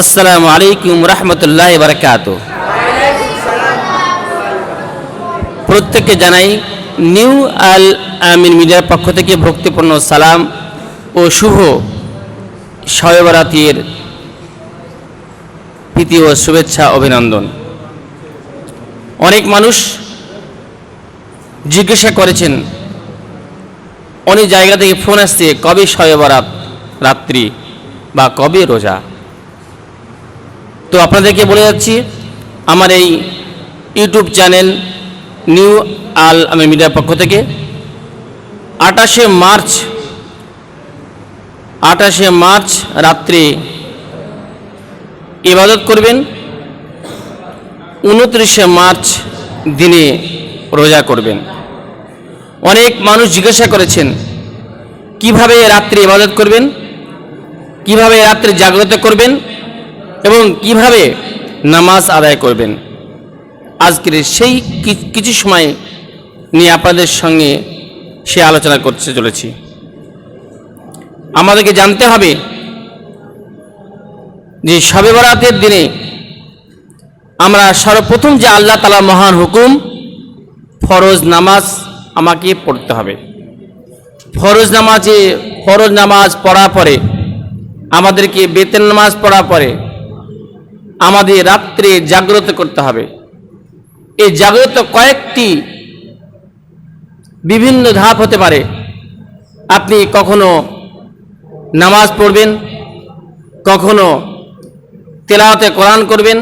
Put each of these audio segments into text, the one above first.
আসসালামু আলাইকুম রহমতুল্লাহ বারকাত প্রত্যেককে জানাই নিউ আল আমিন মিডিয়ার পক্ষ থেকে ভক্তিপূর্ণ সালাম ও শুভ শয়বরাতের প্রীতি ও শুভেচ্ছা অভিনন্দন। অনেক মানুষ জিজ্ঞাসা করেছেন, অনেক জায়গা থেকে ফোন আসছে, কবে শয়বরাত রাত্রি বা কবে রোজা? তো আপনাদেরকে বলে যাচ্ছি, আমার এই ইউটিউব চ্যানেল নিউ আল আমি মিডিয়ার পক্ষ থেকে আটাশে মার্চ আটাশে মার্চ রাত্রে ইবাদত করবেন, উনত্রিশে মার্চ দিনে রোজা করবেন। অনেক মানুষ জিজ্ঞাসা করেছেন, কীভাবে রাত্রে ইবাদত করবেন, কীভাবে রাত্রে জাগ্রত করবেন এবং কীভাবে নামাজ আদায় করবেন? আজকের সেই কিছু সময় নিয়ে আপনাদের সঙ্গে সে আলোচনা করতে চলেছি। আমাদেরকে জানতে হবে যে শবে বরাতের দিনে আমরা সর্বপ্রথম যে আল্লাহ তালা মহান হুকুম, ফরজ নামাজ আমাকে পড়তে হবে। ফরজ নামাজে, ফরজ নামাজ পড়া পরে, আমাদেরকে বেতন নামাজ পড়া পরে আমাদের রাত্রে জাগ্রত করতে হবে। এই জাগ্রত কয়েকটি বিভিন্ন ধাপ হতে পারে। আপনি কখনো নামাজ পড়বেন, কখনো তেলাওয়াতে কোরআন করবেন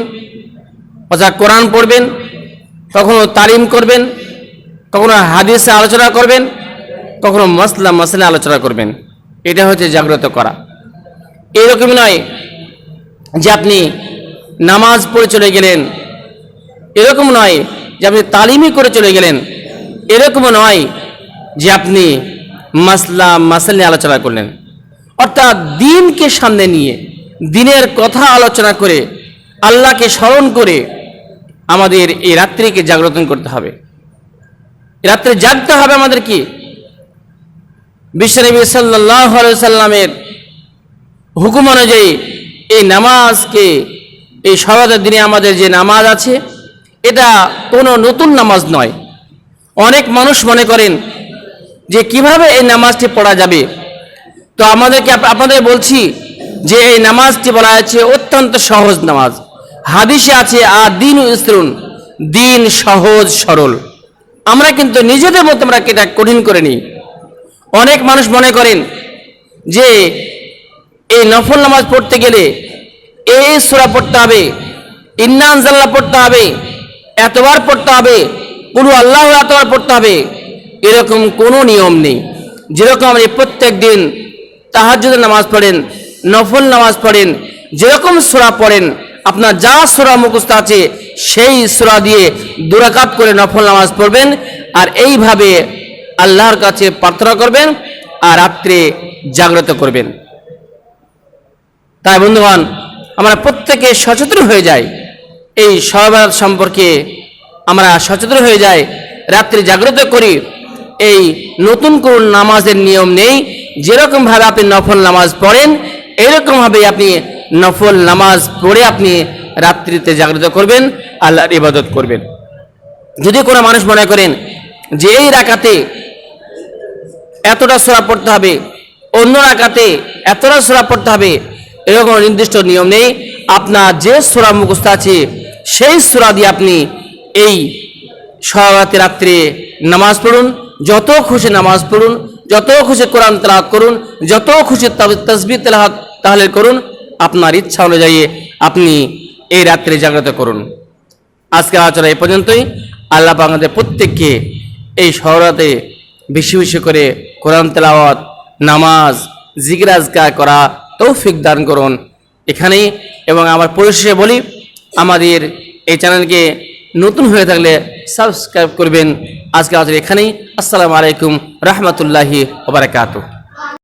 অর্থাৎ কোরআন পড়বেন, কখনো তালিম করবেন, কখনো হাদিসে আলোচনা করবেন, কখনো মশলা মশলা আলোচনা করবেন। এটা হচ্ছে জাগ্রত করা। এরকম নয় যে আপনি নামাজ পড়ে চলে গেলেন। এরকম নয় যে আপনি তালিমই করে চলে গেলেন। এরকম নয় যে আপনি মাসলা, মাসাল নিয়ে আলোচনা করলেন। অর্থাৎ দিনকে সামনে নিয়ে, দিনের কথা আলোচনা করে, আল্লাহকে স্মরণ করে আমাদের এই রাত্রিকে জাগ্রত করতে হবে। রাত্রে জাগতে হবে আমাদের কি? বিশ্বনবী সাল্লাহ সাল্লামের হুকুম অনুযায়ী এই নামাজকে এই সবাদের দিনে আমাদের যে নামাজ আছে, এটা কোনো নতুন নামাজ নয়। অনেক মানুষ মনে করেন যে কীভাবে এই নামাজটি পড়া যাবে? তো আমাদেরকে আপ- আপনাদের বলছি যে এই নামাজটি বলা আছে অত্যন্ত সহজ নামাজ। হাদিসে আছে আর দিন ইসরুন, দিন সহজ সরল। আমরা কিন্তু নিজেদের মতো আমরা এটা কঠিন করে নিই। অনেক মানুষ মনে করেন যে এই নফল নামাজ পড়তে গেলে এই সুরা পড়তে হবে ইন্নানজাল্লা পড়তে হবে, এতবার পড়তে হবে কোনো আল্লাহ এতবার পড়তে হবে, এরকম কোনো নিয়ম নেই। যেরকম আপনি প্রত্যেক দিন তাহাজ্জুদের নামাজ পড়েন, নফল নামাজ পড়েন, যেরকম সুরা পড়েন, আপনার যা সুরা মুখস্থ আছে, সেই সুরা দিয়ে দুরাকাত করে নফল নামাজ পড়বেন, আর এইভাবে আল্লাহর কাছে প্রার্থনা করবেন, আর রাত্রে জাগ্রত করবেন। তাই বন্ধুগণ আমরা প্রত্যেকে সচেতন হয়ে যাই। এই সহবাদ সম্পর্কে আমরা সচেতন হয়ে যাই, রাত্রি জাগ্রত করি। এই নতুন কোন নামাজের নিয়ম নেই। যেরকমভাবে আপনি নফল নামাজ পড়েন, এরকমভাবে আপনি নফল নামাজ পড়ে আপনি রাত্রিতে জাগ্রত করবেন, আল্লাহর ইবাদত করবেন। যদি কোনো মানুষ মনে করেন যে এই রাকাতে এতটা সোরা পড়তে হবে, অন্য রাকাতে এতটা সোরা পড়তে হবে এরকম নির্দিষ্ট নিয়ম নেই। আপনার যে সোরা মুখস্থ আছে, সেই সোরা দিয়ে আপনি এই সরাতে রাত্রে নামাজ পড়ুন। যত খুশি নামাজ পড়ুন, যত খুশি কোরআন তেলাওয়াত করুন, যত খুশি তসবি তেলাওয়াত তাহলে করুন, আপনার ইচ্ছা অনুযায়ী আপনি এই রাত্রে জাগ্রত করুন। আজকে আলোচনা এই পর্যন্তই। আল্লাহ আমাদের প্রত্যেককে এই শহরাতে বেশি বেশি করে কোরআন তেলাওয়াত, নামাজ জিগরাজকা করা তৌফিক দান করুন এখানেই এবং আমার পরিশেষে বলি, আমাদের এই চ্যানেলকে নতুন হয়ে থাকলে সাবস্ক্রাইব করবেন। আজকে আমাদের এখানেই। আসসালামু আলাইকুম রহমতুল্লাহি ওবরাকাতুহ